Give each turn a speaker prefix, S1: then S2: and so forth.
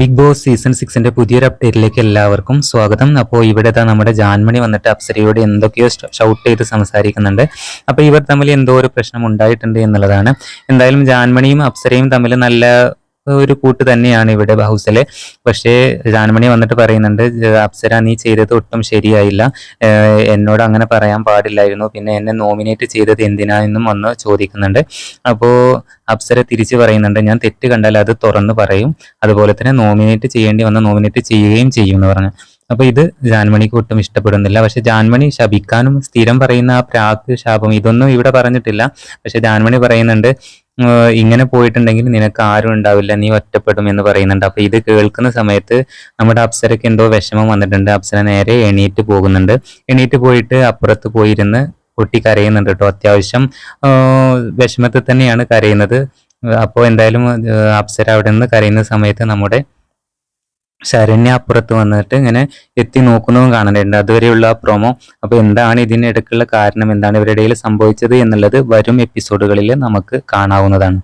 S1: Big boss season സിക്സിന്റെ പുതിയൊരു അപ്ഡേറ്റിലേക്ക് എല്ലാവർക്കും സ്വാഗതം. അപ്പോൾ ഇവിടെ നമ്മുടെ ജാൻമണി വന്നിട്ട് അപ്സരയോട് എന്തൊക്കെയോ ഷൗട്ട് ചെയ്ത് സംസാരിക്കുന്നുണ്ട്. അപ്പോൾ ഇവർ തമ്മിൽ എന്തോ ഒരു പ്രശ്നം ഉണ്ടായിട്ടുണ്ട് എന്നുള്ളതാണ്. എന്തായാലും ജാൻമണിയും അപ്സരയും തമ്മിൽ നല്ല ഒരു കൂട്ട് തന്നെയാണ് ഇവിടെ ഹൗസിലെ പക്ഷേ ജാൻമണി വന്നിട്ട് പറയുന്നുണ്ട് അപ്സര നീ ചെയ്തത് ഒട്ടും ശരിയായില്ല. എന്നോട് അങ്ങനെ പറയാൻ പാടില്ലായിരുന്നു. പിന്നെ എന്നെ നോമിനേറ്റ് ചെയ്തത് എന്തിനാ എന്നും വന്ന് ചോദിക്കുന്നുണ്ട്. അപ്പോൾ അപ്സര തിരിച്ചു പറയുന്നുണ്ട് ഞാൻ തെറ്റ് കണ്ടാൽ അത് തുറന്ന് പറയും. അതുപോലെ തന്നെ നോമിനേറ്റ് ചെയ്യേണ്ടി വന്ന നോമിനേറ്റ് ചെയ്യുകയും ചെയ്യും എന്ന് പറഞ്ഞു. അപ്പൊ ഇത് ജാൻമണിക്ക് ഒട്ടും ഇഷ്ടപ്പെടുന്നില്ല. പക്ഷെ ജാൻമണി ശപിക്കാനും സ്ഥിരം പറയുന്ന ആ പ്രാക്ക് ശാപം ഇതൊന്നും ഇവിടെ പറഞ്ഞിട്ടില്ല. പക്ഷെ ജാൻമണി പറയുന്നുണ്ട് "ഏർ ഇങ്ങനെ പോയിട്ടുണ്ടെങ്കിൽ നിനക്ക് ആരും ഉണ്ടാവില്ല നീ ഒറ്റപ്പെടും എന്ന് പറയുന്നുണ്ട്. അപ്പൊ ഇത് കേൾക്കുന്ന സമയത്ത് നമ്മുടെ അപ്സരക്ക് എന്തോ വിഷമം വന്നിട്ടുണ്ട്. അപ്സര നേരെ എണീറ്റ് പോകുന്നുണ്ട്. എണീറ്റ് പോയിട്ട് അപ്പുറത്ത് പോയിരുന്ന് കുട്ടി കരയുന്നുണ്ട് കേട്ടോ. അത്യാവശ്യം വിഷമത്തിൽ തന്നെയാണ് കരയുന്നത്. അപ്പോൾ എന്തായാലും അപ്സര അവിടെ നിന്ന് കരയുന്ന സമയത്ത് നമ്മുടെ ശരണ്യ അപ്പുറത്ത് വന്നിട്ട് ഇങ്ങനെ എത്തി നോക്കുന്നതും കാണുന്നുണ്ട്. അതുവരെയുള്ള പ്രൊമോ അപ്പൊ എന്താണ് ഇതിനിടയ്ക്കുള്ള കാരണം? എന്താണ് ഇവരുടെ സംഭവിച്ചത് എന്നുള്ളത് വരും എപ്പിസോഡുകളിൽ നമുക്ക് കാണാവുന്നതാണ്.